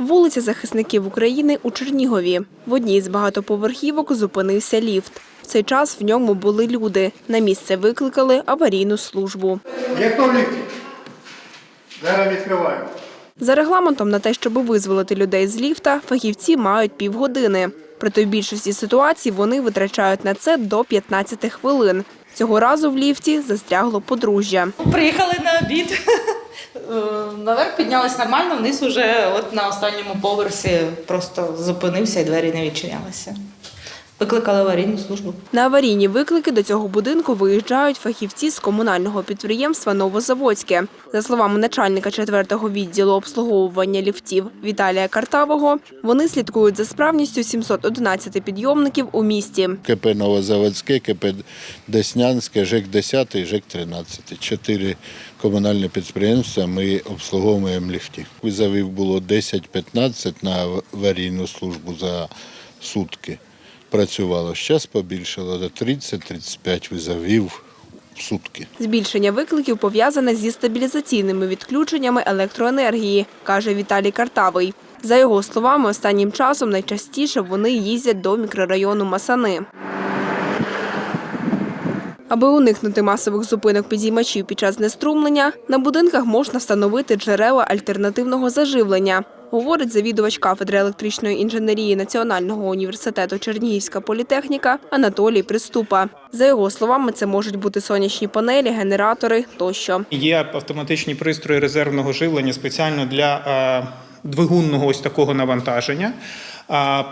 Вулиця захисників України у Чернігові. В одній з багатоповерхівок зупинився ліфт. В цей час в ньому були люди. На місце викликали аварійну службу. Є хто в ліфті? Зараз відкриваю. За регламентом на те, щоб визволити людей з ліфта, фахівці мають півгодини. Проте в більшості ситуацій вони витрачають на це до 15 хвилин. Цього разу в ліфті застрягло подружжя. Приїхали на обід. Е, Наверх піднялись нормально, вниз уже от на останньому поверсі просто зупинився і двері не відчинялися. Викликали аварійну службу. На аварійні виклики до цього будинку виїжджають фахівці з комунального підприємства Новозаводське. За словами начальника 4-го відділу обслуговування ліфтів Віталія Картавого, вони слідкують за справністю 711 підйомників у місті. КП Новозаводське, КП Деснянське, ЖЕК 10 і ЖЕК 13. Чотири комунальні підприємства ми обслуговуємо ліфті. Визовів було 10-15 на аварійну службу за сутки. Працювало. Зараз побільшало до 30-35 визовів в сутки. Збільшення викликів пов'язане зі стабілізаційними відключеннями електроенергії, каже Віталій Картавий. За його словами, останнім часом найчастіше вони їздять до мікрорайону Масани. Аби уникнути масових зупинок підіймачів під час знеструмлення, на будинках можна встановити джерела альтернативного заживлення, говорить завідувач кафедри електричної інженерії Національного університету Чернігівська політехніка Анатолій Приступа. За його словами, це можуть бути сонячні панелі, генератори тощо. Є автоматичні пристрої резервного живлення спеціально для е, двигунного ось такого навантаження.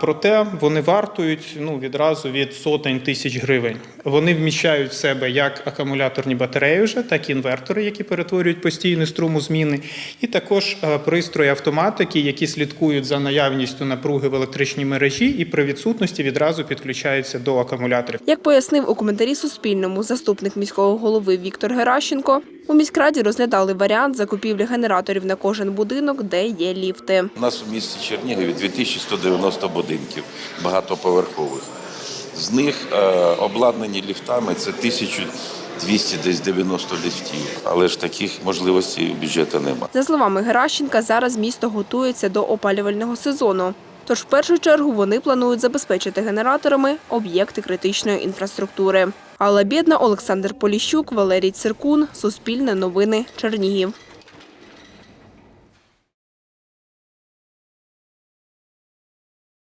Проте вони вартують ну відразу від сотень тисяч гривень. Вони вміщають в себе як акумуляторні батареї, вже так і інвертори, які перетворюють постійний струм у зміни, і також е, пристрої автоматики, які слідкують за наявністю напруги в електричній мережі, і при відсутності відразу підключаються до акумуляторів. Як пояснив у коментарі Суспільному заступник міського голови Віктор Геращенко, у міськраді розглядали варіант закупівлі генераторів на кожен будинок, де є ліфти. У нас у місті Чернігові 2190 будинків багатоповерхових. З них е, обладнані ліфтами це 1200 десь 90 ліфтів. Але ж таких можливостей у бюджету немає. За словами Геращенка, зараз місто готується до опалювального сезону. Тож в першу чергу вони планують забезпечити генераторами об'єкти критичної інфраструктури. Алла Бєдна, Олександр Поліщук, Валерій Циркун, Суспільне новини, Чернігів.